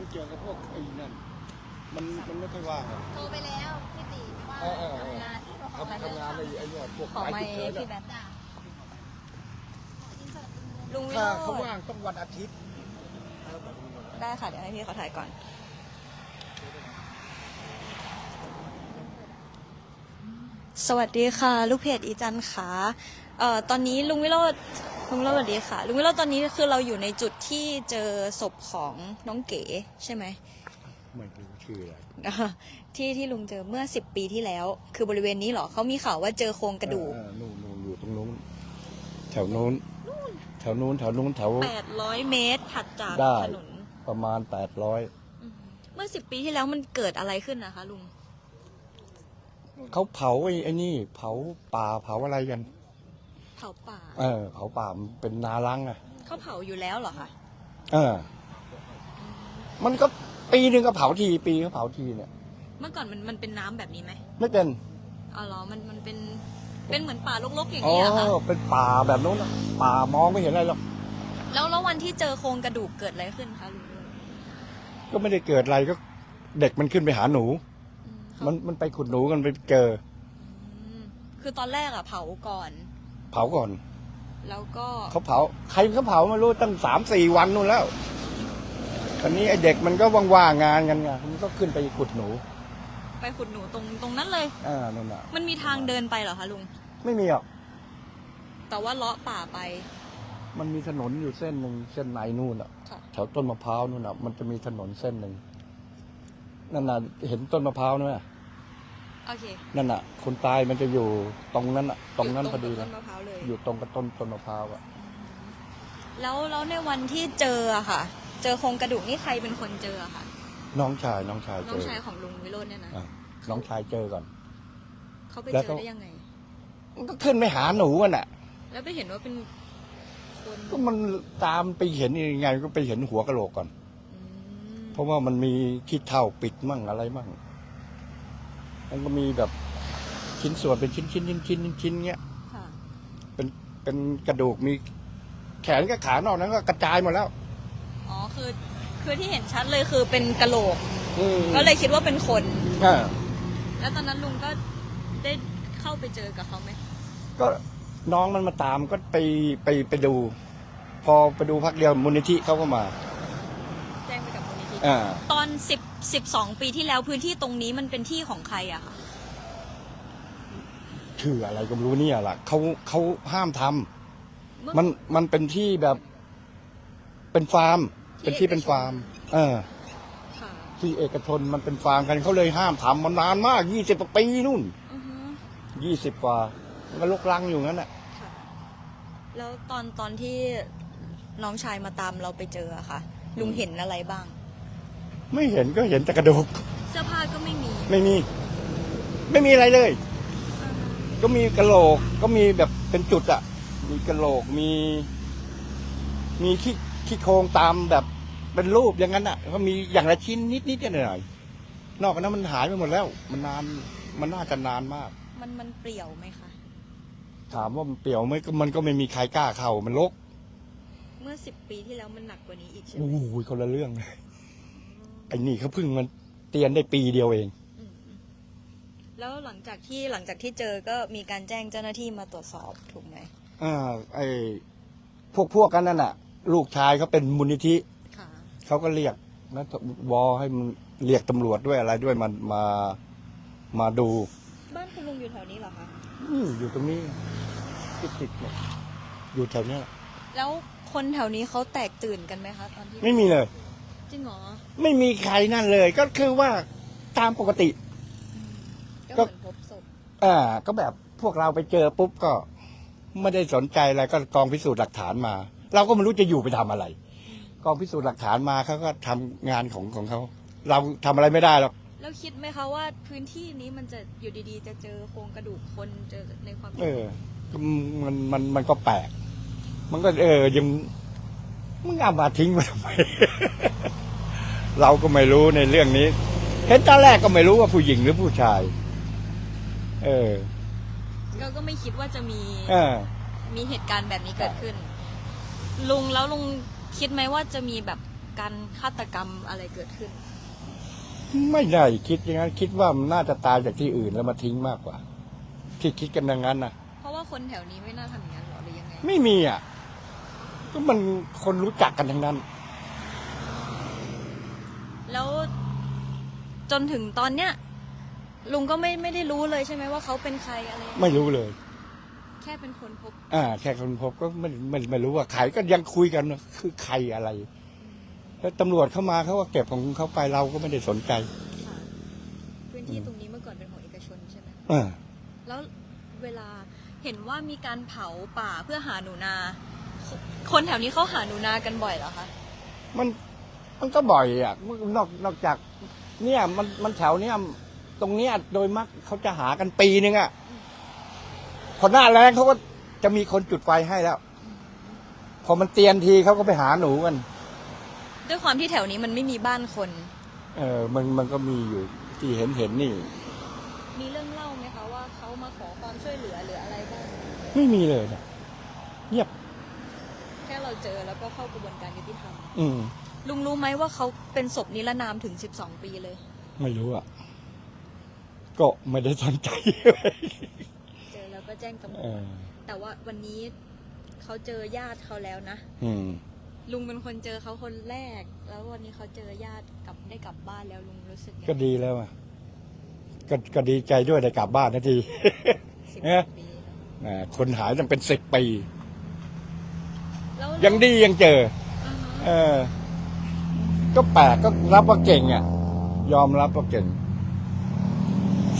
านเกี่ยวกับพวกไอ้นั่นมันมันไม่ค่อยว่างอะโทรไปแล้วพี่ตีว่าเออเออเออทำงานที่โรงทำทำงานไอ้ไอ้เนี่ยพวกขอสายไมฉุกเฉินพี่แบอะทจ้ะลุงวิถ้าโรเขาจว่างน์ต้องวันอาทิตย์ได้ค่ะ เดี๋ยวให้พี่เขาถ่ายก่อน สวัสดีค่ะ ลูกเพจอีจันค่ะ เอ่อตอนนี้ลุงวิโรจน์ลุงวิโรจน์สวัสดีค่ะ ลุงวิโรจน์ตอนนี้คือเราอยู่ในจุดที่เจอศพของน้องเก๋ใช่ไหมไม่รู้ชื่ออะไรอ่าที่ที่ลุงเจอเมื่อสิบปีที่แล้ว คือบริเวณนี้เหรอเขามีข่าวว่าเจอโครงกระดูกเออนู่นนู่นอยู่ตรงนู้นแถวนู้นแถวนู้นแถวนู้นแถว800เมตรถัดจากได้ ถนนประมาณแปดร้อยอืมเมื่อสิบปีที่แล้วมันเกิดอะไรขึ้นนะคะลุงเขาเผาไอ้ไอ้นี่ เผาป่าเผาอะไรกัน เผาป่า เออเผาป่ามันเป็นนาลังอะเขาเผาอยู่แล้วเหรอคะเออ มันก็ปีหนึ่งก็เผาที ปีก็เผาทีเนี่ย เมื่อก่อนมันมันเป็นน้ำแบบนี้ไหมไม่เป็นอ๋อเหรอมันมันเป็นเป็นเหมือนป่ารกๆอย่างอ๋อนี้อะค่ะเป็นป่าแบบนู้นนะป่ามองไม่เห็นอะไรหรอก แล้วแล้ววันที่เจอโครงกระดูกเกิดอะไรขึ้นคะลุงก็ไม่ได้เกิดอะไรก็เด็กมันขึ้นไปหาหนู อืมันมันไปขุดหนูกันไปเจอ อืมคือตอนแรกอะเผาก่อน เผาก่อน แล้วก็เขาเผา ใครเขาเผาไม่รู้ตั้งสามสี่วันนู่นแล้วตอนนี้ไอ้เด็กมันก็ว่างๆงานกันไงมันก็ขึ้นไปขุดหนู ไปขุดหนูตรงตรงนั้นเลยอ่านั่นน่ะมันมีทางเดินไปเหรอคะลุง ไม่มีหรอก แต่ว่าเลาะป่าไป มันมีถนนอยู่เส้นหนึ่งเส้นในนู่นอะค่ะแถวต้นมะพร้าวนู่นอะมันจะมีถนนเส้นหนึ่งนั่นน่ะเห็นต้นมะพร้าวไหม โอเคนั่นน่ะ คนตายมันจะอยู่ตรงนั้นอะ ตรงนั้นยู่พอดีกับเลต้ยนมะพร้าวเลย อยู่ตรงกับต้นต้นมะพร้าวอะ แล้วแล้วในวันที่เจออะค่ะ เจอโครงกระดูกนี่ใครเป็นคนเจออะค่ะ น้องชายน้องชายน้เจองอชายของลุงวิโรจน์เนี่ยนะอะน้องชายเจอก่อน เขาไปแล้วเจก็อได้ยังไง มันก็ขึ้นไปหาหนูกันอะ แล้วไปเห็นว่าเป็นคนก็มันตามไปเห็นยังไงก็ไปเห็นหัวกะโหลกก่อน อืมเพราะว่ามันมีขี้เท่าปิดมั่งอะไรมั่ง มันก็มีแบบชิ้นส่วนเป็นชิ้นชิ้นชิ้นชิ้นชิ้นชิ้นเงี้ยค่ะ เป็นเป็นกระดูกมีแขนกับขานอกนั้นก็กระจายหมดแล้วอ๋อ คือ คือที่เห็นชัดเลยคือเป็นกะโหลก อืมก็เลยคิดว่าเป็นคน อ่าแล้วตอนนั้นลุงก็ได้เข้าไปเจอกับเขาไหมก็น้องมันมาตามก็ไปไปไปดู พอไปดูพักเดียวมูลนิธิเขาก็มา แจ้งไปกับมูลนิธิอ่า ตอนสิบ สิบสองปีที่แล้วพื้นที่ตรงนี้มันเป็นที่ของใครอะคะชื่ออะไรก็ไม่รู้เนี่ยล่ะเขาเขาห้ามทำเมื่อมันมันเป็นที่แบบ เป็นฟาร์ม เป็นที่เป็นฟาร์ม เออ ค่ะที่เอกชนมันเป็นฟาร์มกันเขาเลยห้ามทำมานานมากยี่สิบปีนู่นอือฮึยี่สิบกว่ามันก็ลกลังอยู่งั้นแหละค่ะ แล้วตอนตอนที่น้องชายมาตามเราไปเจออะค่ะ ลุงเห็นอะไรบ้าง ไม่เห็นก็เห็นแต่กระดูกเสื้อผ้าก็ไม่มีไม่มี ไม่มีอะไรเลย ก็มีกระโหลกก็มีแบบเป็นจุดอะมีกระโหลกมี มีขี้ขี้โครงตามแบบเป็นรูปอย่างนั้นอะก็มีอย่างละชิ้นนิดนิดๆหน่อยๆนอกจากนั้นมันหายไปหมดแล้ว มันนานมันน่าจะนานมาก มันมันเปรี่ยวไหมคะถามว่ามันเปรี่ยวไหมก็มันก็ไม่มีใครกล้าเข้ามันรกเมื่อสิบปีที่แล้วมันหนักกว่านี้อีกใช่ไหม โอ้ยคนละเรื่องเลย ไอ้นี่เขาเพิ่งมันเตียนได้ปีเดียวเองอืมแล้วหลังจากที่หลังจากที่เจอก็มีการแจ้งเจ้าหน้าที่มาตรวจสอบถูกไหมอ่า ไอ้พวกพวกกันนั่นน่ะ ลูกชายเขาเป็นมูลนิธิค่ะ เขาก็เรียกนะวอให้มันเรียกตำรวจด้วยอะไรด้วยมันมามาดู บ้านคุณลุงอยู่แถวนี้เหรอคะ อืมอยู่ตรงนี้ติดติดๆเนี่ยอยู่แถวเนี้ยแล้วคนแถวนี้เขาแตกตื่นกันไหมคะตอนที่ไม่มีเลย จริงเหรอไม่มีใครนั่นเลย ก็คือว่าตามปกติ ก็เหมือนพบศพอ่า ก็แบบพวกเราไปเจอปุ๊บก็ไม่ได้สนใจอะไรก็กองพิสูจน์หลักฐานมา เราก็ไม่รู้จะอยู่ไปทำอะไร กองพิสูจน์หลักฐานมาเขาก็ทำงานของของเขาเราทำอะไรไม่ได้หรอกแล้วคิดไหมคะว่าพื้นที่นี้มันจะอยู่ดีๆ จะเจอโครงกระดูกคนเจอในความเออก็มันมันมันก็แปลก มันก็เออยังมึงเอามาทิ้งมาทำไม เราก็ไม่รู้ในเรื่องนี้ เห็นตอนแรกก็ไม่รู้ว่าผู้หญิงหรือผู้ชาย เออเราก็ไม่คิดว่าจะมีเออ มีเหตุการณ์แบบนี้เกิดขึ้น ลุงแล้วลุงคิดไหมว่าจะมีแบบการฆาตกรรมอะไรเกิดขึ้น ไม่ได้คิดอย่างนั้น คิดว่ามันน่าจะตายจากที่อื่นแล้วมาทิ้งมากกว่า ที่คิดกันอย่างนั้นนะเพราะว่าคนแถวนี้ไม่น่าทำอย่างนั้นหรอหรือยังไงไม่มีอะ ก็มันคนรู้จักกันทั้งนั้น แล้วจนถึงตอนเนี้ยลุงก็ไม่ไม่ได้รู้เลยใช่ไหมว่าเขาเป็นใครอะไรยังไงไม่รู้เลย แค่เป็นคนพบ อ่า แค่คนพบก็ไม่ไม่ไม่รู้ว่าใครก็ยังคุยกันว่าคือใครอะไร แล้วตำรวจเข้ามาเขาก็เก็บของเขาไปเราก็ไม่ได้สนใจค่ะพื้นที่ตรงนี้เมื่อก่อนเป็นของเอกชนใช่ไหมอ่าแล้วเวลาเห็นว่ามีการเผาป่าเพื่อหาหนูนา คนแถวนี้เขาหาหนูนากันบ่อยเหรอคะ มัน มันก็บ่อยอะนอกนอกจาก เนี่ยมันมันแถวเนี้ยตรงเนี้ยโดยมักเขาจะหากันปีนึงอะพอหน้าแรงเขาก็จะมีคนจุดไฟให้แล้ว พอมันเตียนทีเขาก็ไปหาหนูกัน ด้วยความที่แถวนี้มันไม่มีบ้านคน เออ มันมันก็มีอยู่ที่เห็นเห็นนี่ มีเรื่องเล่าไหมคะว่าเขามาขอความช่วยเหลือหรืออะไรบ้างไม่มีเลยนะเงียบ แค่เราเจอแล้วก็เข้ากระบวนการยุติธรรม อืม ลุงรู้ไหมว่าเขาเป็นศพนิรนามถึง12ปีเลย ไม่รู้อะ ก็ไม่ได้สนใจเจอแล้วก็แจ้งตำรเอวจอแต่ว่าวันนี้เขาเจอญาติเขาแล้วนะ อืม ลุงเป็นคนเจอเขาคนแรก แล้ววันนี้เขาเจอญาติกลับได้กลับบ้านแล้วลุงรู้สึกไงก็ดีแล้วอะก็ก็ดีใจด้วยได้กลับบ้านนาที สิบเอ๊ะ ปีแล้วอ่าคนหายตั้งเป็นสิบปี แล้วยังดียังเจออ่าฮะเออ ก็แปลกก็รับว่าเก่งอะ ยอมรับว่าเก่ง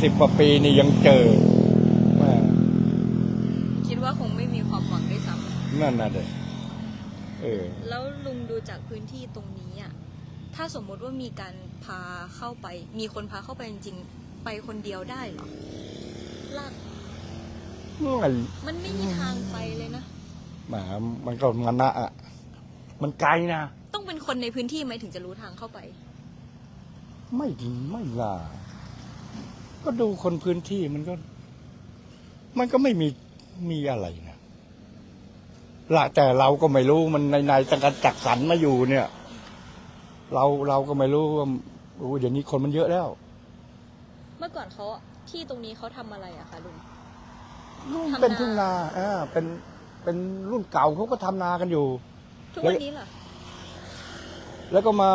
สิบกว่าปีนี่ยังเจอแม่คิดว่าคงไม่มีความหวังด้วยซ้นั่นน่ะเด็เออำแล้วลุงดูจากพื้นที่ตรงนี้อะถ้าสมมุติว่ามีการพาเข้าไป มีคนพาเข้าไปจริงๆไปคนเดียวได้เหรอลากมันมันไม่มีทางไปเลยนะหมามันก็มันนะอะ มันไกลนะต้อง เป็นคนในพื้นที่ไหมถึงจะรู้ทางเข้าไป ไม่ไม่ล่ะก็ดูคนพื้นที่มันก็ มันก็ไม่มีมีอะไรนะละแต่เราก็ไม่รู้มันในในตั้งแต่จักสรรมาอยู่เนี่ย เราเราก็ไม่รู้ว่าโอ้ยเดี๋ยวนี้คนมันเยอะแล้ว เมื่อก่อนเขาที่ตรงนี้เขาทำอะไรอะคะลุงทำนา เป็นทุ่งนาอ่าเป็นเป็นรุ่นเก่าเขาก็ทำนากันอยู่ ทุกวันนี้เหรอ แล้วก็มา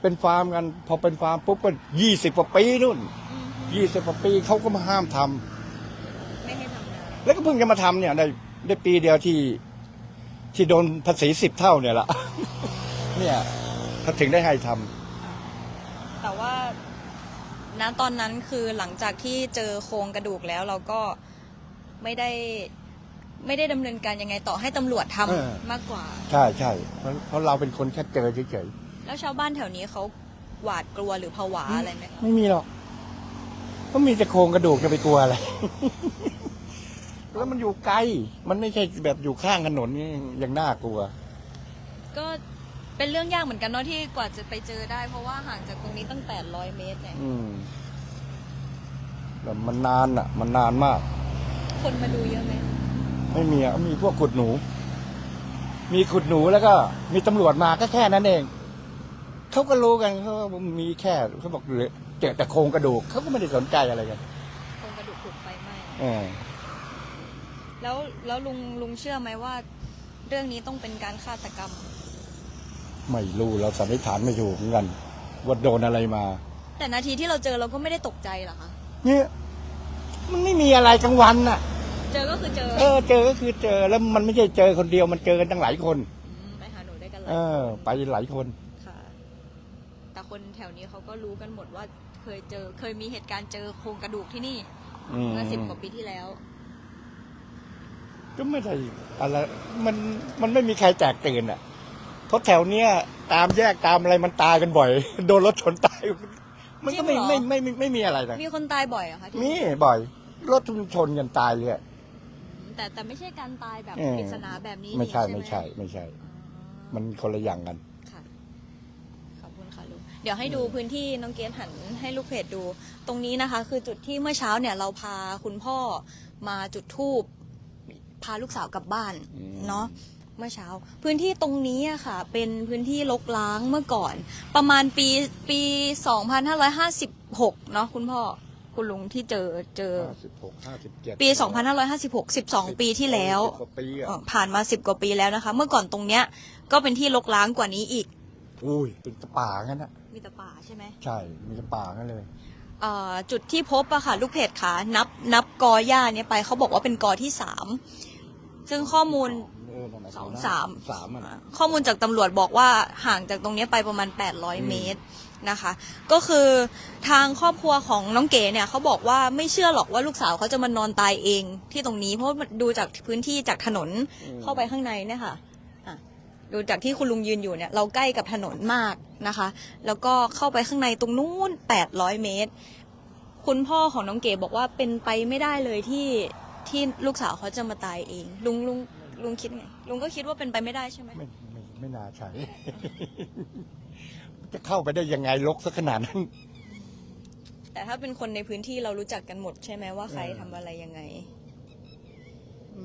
เป็นฟาร์มกัน พอเป็นฟาร์มปุ๊บก็ยี่สิบกว่าปีนู่นอืมยี่สิบกว่าปีเขาก็มาห้ามทำไม่ให้ทำนาแล้วก็เพิ่งจะมาทำเนี่ยได้ได้ปีเดียวที่ที่โดนภาษีสิบเท่าเนี่ยละเนี่ยเขาถึงได้ให้ทำแต่ว่าณตอนนั้นคือหลังจากที่เจอโครงกระดูกแล้วเราก็ไม่ได้ ไม่ได้ดำเนินการยังไงต่อให้ตำรวจทำเออ มากกว่า ใช่ใช่เพราะเพราะเราเป็นคนแค่เจอเฉยแล้วชาวบ้านแถวนี้เขาหวาดกลัวหรือผวาอะไรไหมคะ ๆไม่มีหรอกก็มีแต่โครงกระดูกจะไปกลัวอะไร แล้วมันอยู่ไกล มันไม่ใช่แบบอยู่ข้างถนนนี่ยังน่ากลัว ก็เป็นเรื่องยากเหมือนกันเนาะที่กว่าจะไปเจอได้ เพราะว่าห่างจากตรงนี้ตั้ง 800 เมตรเนี่ย อืมแต่มันนานอะ มันนานมาก คนมาดูเยอะไหม ไม่มีอะมีพวกขุดหนู มีขุดหนูแล้วก็ มีตำรวจมาก็แค่นั้นเองเขาก็รู้กันเขาว่ามีแค่เขาบอกเหลือเจอแต่โครงกระดูกเขาก็ไม่ได้สนใจอะไรกันโครงกระดูกถูกไฟไหม้เออแล้วแล้วลุงลุงเชื่อไหมว่า เรื่องนี้ต้องเป็นการฆาตกรรม ไม่รู้เราสันนิษฐานไม่ถูกเหมือนกันว่าโดนอะไรมา แต่นาทีที่เราเจอเราก็ไม่ได้ตกใจหรอคะเนี่ยมันไม่มีอะไรกลางวันน่ะ เจอก็คือเจอเออเจอก็คือเจอแล้วมันไม่ใช่เจอคนเดียวมันเจอกันตั้งหลายคน มไปหาหนูได้กันเลเอยอไปหลายคน ค่ะ แต่คนแถวนี้เขาก็รู้กันหมดว่าเคยเจอ เคยมีเหตุการณ์เจอโครงกระดูกที่นี่อืมเมื่อสิบกว่าปีที่แล้ว ก็ไม่ได้อะไรมันมันไม่มีใครแตกตื่นอะเพราะแถวเนี้ยตามแยกตามอะไรมันตายกันบ่อย โดนรถชนตาย มันก็ไม่จริงเหรอ ไม่ไม่ไม่ไม่มีอะไรนะมีคนตายบ่อยเหรอคะที่มีบ่อย รถชนกันตายเลยอะ แต่แต่ไม่ใช่การตายแบบเออ ปริศนาแบบนี้ไม่ใช่นี่ไม่ใช่ไม่ใช่ อ๋อมันคนละอย่างกัน ค่ะขอบคุณค่ะลุงเดี๋ยวให้ดูพื้นที่น้องเกดหันให้ลูกเพจดู ตรงนี้นะคะ คือจุดที่เมื่อเช้าเนี่ยเราพาคุณพ่อมาจุดทูบพาลูกสาวกลับบ้านอืม เนาะ เมื่อเช้า พื้นที่ตรงนี้อะค่ะ เป็นพื้นที่ลกล้างเมื่อก่อน ประมาณปีปี 2556 เนาะคุณพ่อ คุณลุงที่เจอเจอ ห้าสิบหกห้าสิบเจ็ดปี 2556 12 ปีที่แล้วสิบกว่าปีอะเอ่อผ่านมา 10 กว่าปีแล้วนะคะ เมื่อก่อนตรงเนี้ยก็เป็นที่ลกล้างกว่านี้อีก อุ้ยเป็นป่างั้นอะมีแต่ป่าใช่ไหมใช่มีแต่ป่างั้นเลย เอ่อจุดที่พบอะค่ะ ลูกเพจค่ะนับนับกอหญ้าเนี้ยไปเขาบอกว่าเป็นกอที่สามซึ่งข้อมูล เออนั่นน่ะสองนะสาม สามอะนะ ข้อมูลจากตำรวจบอกว่าห่างจากตรงเนี้ยไปประมาณ 800 เมตร นะคะ ก็คือทางครอบครัวของน้องเก๋เนี่ยเขาบอกว่าไม่เชื่อหรอกว่าลูกสาวเขาจะมานอนตายเองที่ตรงนี้เพราะว่าดูจากพื้นที่จากถนนเข้าไปข้างในเนี่ยค่ะอะ ดูจากที่คุณลุงยืนอยู่เนี่ยเราใกล้กับถนนมากนะคะ แล้วก็เข้าไปข้างในตรงนู้น 800 เมตร คุณพ่อของน้องเก๋บอกว่าเป็นไปไม่ได้เลยที่ที่ลูกสาวเขาจะมาตายเอง ลุงลุงลุงคิดไงลุงก็คิดว่าเป็นไปไม่ได้ใช่ไหม ไม่ไม่ไม่น่าใช่ จะเข้าไปได้ยังไงลกสักขนาดนั้น แต่ถ้าเป็นคนในพื้นที่เรารู้จักกันหมดใช่ไหมว่าใครเออทำอะไรยังไง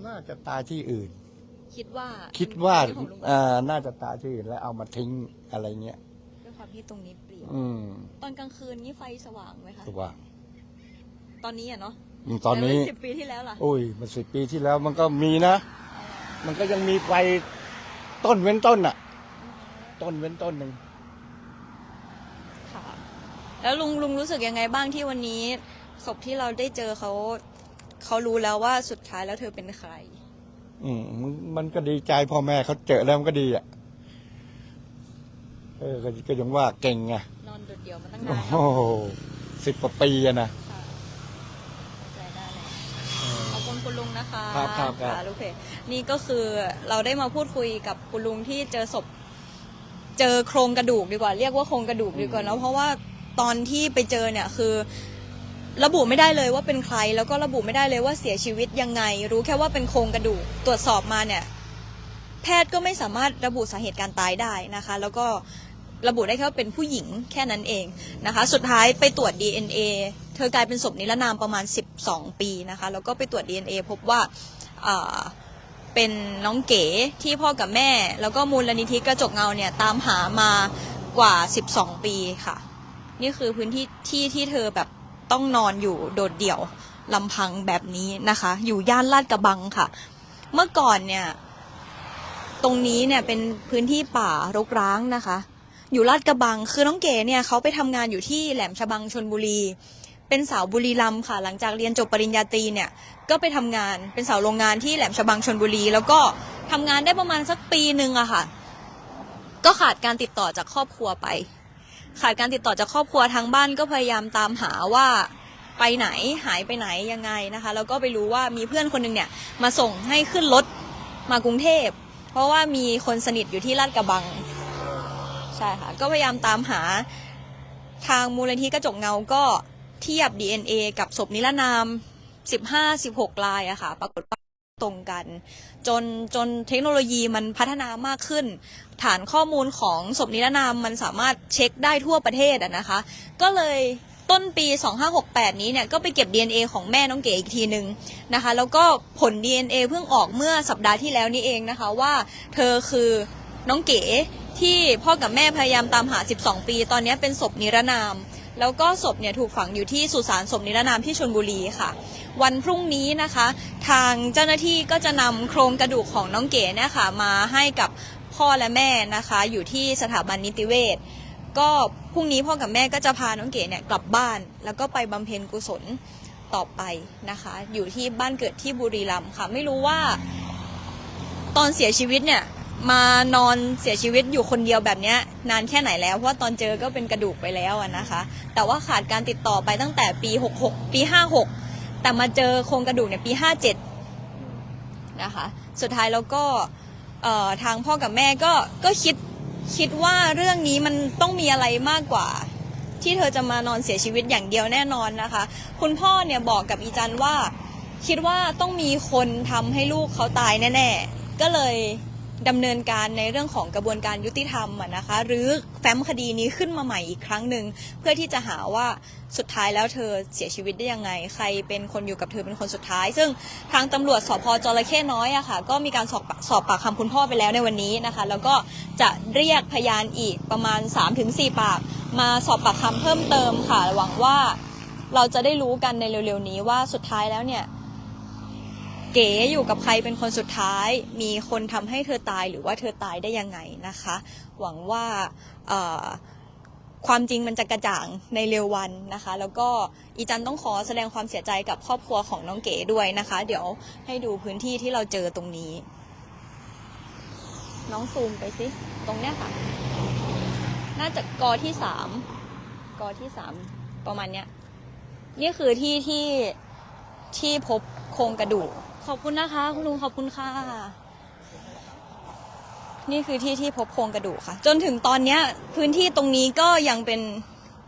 น่าจะตายที่อื่น คิดว่าคิดว่าเป็นของลุงเอ่อน่าจะตายที่อื่นแล้วเอามาทิ้งอะไรเงี้ย ด้วยความที่ตรงนี้เปลี่ยวอืมตอนกลางคืนนี่ไฟสว่างไหมคะถูกว่าตอนนี้อะเนาะอืมตอนนี้สิบปีที่แล้วล่ะ โอ้ย มันสิบปีที่แล้วมันก็มีนะ มันก็ยังมีไฟ ต้นเว้นต้นอะต้นเว้นต้นหนึ่งค่ะ แล้วลุงลุงรู้สึกยังไงบ้างที่วันนี้ศพที่เราได้เจอเขาเขารู้แล้วว่าสุดท้ายแล้วเธอเป็นใคร อืมมันมันก็ดีใจพ่อแม่เขาเจอแล้วมันก็ดีอะเออก็ก็ยังว่าเก่งไงนอนโดดเดี่ยวมาตั้งโอ้นานโหสิบกว่าปีอะนะ ค่ะเข้าใจได้เลยขอบ คุณคุณลุงนะคะครับครับครับะลูกเพจนี่ก็คือเราได้มาพูดคุยกับคุณลุงที่เจอศพ เจอโครงกระดูกดีกว่า เรียกว่าโครงกระดูกดีกว่าเนอะเพราะว่าตอนที่ไปเจอเนี่ยคือ ระบุไม่ได้เลยว่าเป็นใคร แล้วก็ระบุไม่ได้เลยว่าเสียชีวิตยังไง รู้แค่ว่าเป็นโครงกระดูกตรวจสอบมาเนี่ย แพทย์ก็ไม่สามารถระบุสาเหตุการตายได้นะคะ แล้วก็ระบุได้แค่ว่าเป็นผู้หญิงแค่นั้นเองนะคะ สุดท้ายไปตรวจ DNA เธอกลายเป็นศพนิรนามประมาณ 12 ปีนะคะ แล้วก็ไปตรวจ DNA พบว่าเป็นน้องเก๋ที่พ่อกับแม่ แล้วก็มูลนิธิกระจกเงาเนี่ยตามหามากว่า 12 ปีค่ะ นี่คือพื้นที่ที่ที่เธอแบบต้องนอนอยู่โดดเดี่ยวลำพังแบบนี้นะคะ อยู่ย่านลาดกระบังค่ะ เมื่อก่อนเนี่ยตรงนี้เนี่ยเป็นพื้นที่ป่ารกร้างนะคะ อยู่ลาดกระบังคือน้องเก๋เนี่ยเขาไปทำงานอยู่ที่แหลมฉบังชนบุรี เป็นสาวบุรีรัมย์ค่ะ หลังจากเรียนจบปริญญาตรีเนี่ย ก็ไปทำงานเป็นสาวโรงงานที่แหลมฉบังชนบุรี แล้วก็ทำงานได้ประมาณสักปีหนึ่งอะค่ะ ก็ขาดการติดต่อจากครอบครัวไป ขาดการติดต่อจากครอบครัวทางบ้านก็พยายามตามหาว่าไปไหนหายไปไหนยังไงนะคะ แล้วก็ไปรู้ว่ามีเพื่อนคนหนึงเนี่ยมาส่งให้ขึ้นรถมากรุงเทพ เพราะว่ามีคนสนิทอยู่ที่ลาดกระบัง ใช่ค่ะ ก็พยายามตามหาทางมูลนิธิกระจกเงาก็ เทียบ DNA กับศพนิรนาม 15-16 ลายอะค่ะ ปรากฏว่าตรงกัน จนจนเทคโนโลยีมันพัฒนามากขึ้น ฐานข้อมูลของศพนิรนามมันสามารถเช็คได้ทั่วประเทศอะนะคะ ก็เลยต้นปี 2568 นี้เนี่ยก็ไปเก็บ DNA ของแม่น้องเก๋อีกทีหนึ่งนะคะ แล้วก็ผล DNA เพิ่งออกเมื่อสัปดาห์ที่แล้วนี่เองนะคะว่าเธอคือน้องเก๋ที่พ่อกับแม่พยายามตามหา 12 ปี ตอนนี้เป็นศพนิรนาม แล้วก็ศพเนี่ยถูกฝังอยู่ที่สุสานศพนิรนามที่ชลบุรีค่ะ วันพรุ่งนี้นะคะ ทางเจ้าหน้าที่ก็จะนำโครงกระดูกของน้องเก๋เนี่ยค่ะมาให้กับพ่อและแม่นะคะ อยู่ที่สถาบันนิติเวชก็พรุ่งนี้พ่อกับแม่ก็จะพาน้องเก๋เนี่ยกลับบ้าน แล้วก็ไปบำเพ็ญกุศลต่อไปนะคะ อยู่ที่บ้านเกิดที่บุรีรัมย์ค่ะ ไม่รู้ว่าตอนเสียชีวิตเนี่ย มานอนเสียชีวิตอยู่คนเดียวแบบเนี้ยนานแค่ไหนแล้วเพราะว่าตอนเจอก็เป็นกระดูกไปแล้วอะนะคะ แต่ว่าขาดการติดต่อไปตั้งแต่ปี 66 ปี 56 แต่มาเจอโครงกระดูกเนี่ยปี 57 นะคะสุดท้ายแล้วก็เอ่อทางพ่อกับแม่ก็ก็คิดคิดว่าเรื่องนี้มันต้องมีอะไรมากกว่า ที่เธอจะมานอนเสียชีวิตอย่างเดียวแน่นอนนะคะ คุณพ่อเนี่ยบอกกับอีจันว่า คิดว่าต้องมีคนทำให้ลูกเขาตายแน่ ๆ ก็เลย ดำเนินการในเรื่องของกระบวนการยุติธรรมะนะคะหรือแฟ้มคดีนี้ขึ้นมาใหม่อีกครั้งหนึ่งเพื่อที่จะหาว่าสุดท้ายแล้วเธอเสียชีวิตได้ยังไง ใครเป็นคนอยู่กับเธอเป็นคนสุดท้าย ซึ่งทางตำรวจสพจระเข้น้อยอะค่ะ ก็มีการสอบปากสอบปากคำคุณพ่อไปแล้วในวันนี้นะคะ แล้วก็จะเรียกพยานอีกประมาณ 3-4 ปาก มาสอบปากคำเพิ่มเติมค่ะหวังว่าเราจะได้รู้กันในเร็วๆนี้ว่าสุดท้ายแล้วเนี่ย เก๋อยู่กับใครเป็นคนสุดท้าย มีคนทำให้เธอตายหรือว่าเธอตายได้ยังไงนะคะ หวังว่าความจริงมันจะกระจ่างในเร็ววันนะคะ แล้วก็อีจันต้องขอแสดงความเสียใจกับครอบครัวของน้องเก๋ด้วยนะคะ เดี๋ยวให้ดูพื้นที่ที่เราเจอตรงนี้ น้องซูมไปสิตรงเนี้ยค่ะ น่าจะกอที่สามกอที่สามประมาณเนี้ยนี่คือที่ที่ที่พบโครงกระดูก ขอบคุณนะคะ คุณลุงขอบคุณค่ะ นี่คือที่ที่พบโครงกระดูกค่ะ จนถึงตอนเนี้ย พื้นที่ตรงนี้ก็ยังเป็น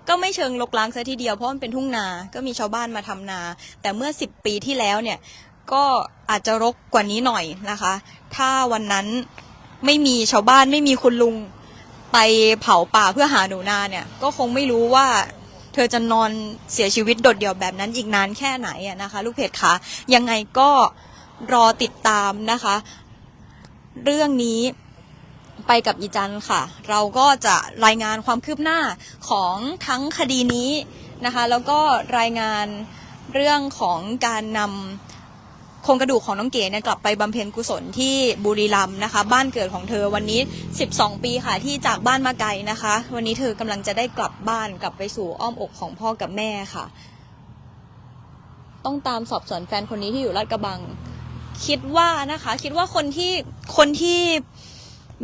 ก็ไม่เชิงลกล้างซะทีเดียวเพราะมันเป็นทุ่งนา ก็มีชาวบ้านมาทำนา แต่เมื่อสิบปีที่แล้วเนี่ย ก็อาจจะรกกว่านี้หน่อยนะคะ ถ้าวันนั้นไม่มีชาวบ้านไม่มีคุณลุงไปเผาป่าเพื่อหาหนูนาเนี่ย ก็คงไม่รู้ว่าเธอจะนอนเสียชีวิตโดดเดี่ยวแบบนั้นอีกนานแค่ไหนอะนะคะ ลูกเพจคะยังไงก็ รอติดตามนะคะ เรื่องนี้ไปกับอีจันค่ะ เราก็จะรายงานความคืบหน้าของทั้งคดีนี้นะคะ แล้วก็รายงานเรื่องของการนำโครงกระดูกของน้องเก๋เนี่ยกลับไปบำเพ็ญกุศลที่บุรีรัมย์นะคะ บ้านเกิดของเธอวันนี้ 12 ปีค่ะที่จากบ้านมาไกลนะคะ วันนี้เธอกำลังจะได้กลับบ้านกลับไปสู่อ้อมอกของพ่อกับแม่ค่ะ ต้องตามสอบสวนแฟนคนนี้ที่อยู่ลาดกระบัง คิดว่านะคะ คิดว่าคนที่คนที่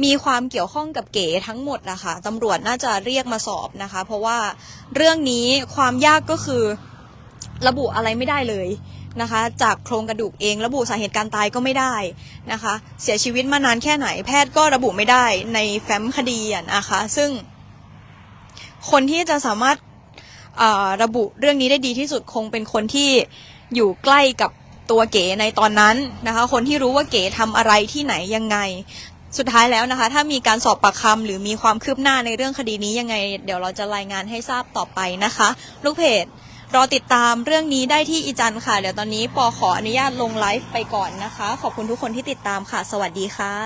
มีความเกี่ยวข้องกับเก๋ทั้งหมดนะคะตำรวจน่าจะเรียกมาสอบนะคะ เพราะว่าเรื่องนี้ความยากก็คือระบุอะไรไม่ได้เลยนะคะ จากโครงกระดูกเองระบุสาเหตุการตายก็ไม่ได้นะคะ เสียชีวิตมานานแค่ไหนแพทย์ก็ระบุไม่ได้ในแฟ้มคดีนะคะ ซึ่ง คนที่จะสามารถระบุเรื่องนี้ได้ดีที่สุดคงเป็นคนที่อยู่ใกล้กับ ตัวเก๋ในตอนนั้นนะคะ คนที่รู้ว่าเก๋ทำอะไรที่ไหนยังไง สุดท้ายแล้วนะคะ ถ้ามีการสอบปากคำหรือมีความคืบหน้าในเรื่องคดีนี้ยังไง เดี๋ยวเราจะรายงานให้ทราบต่อไปนะคะ ลูกเพจรอติดตามเรื่องนี้ได้ที่อีจันค่ะ เดี๋ยวตอนนี้ปอขออนุญาตลงไลฟ์ไปก่อนนะคะ ขอบคุณทุกคนที่ติดตามค่ะ สวัสดีค่ะ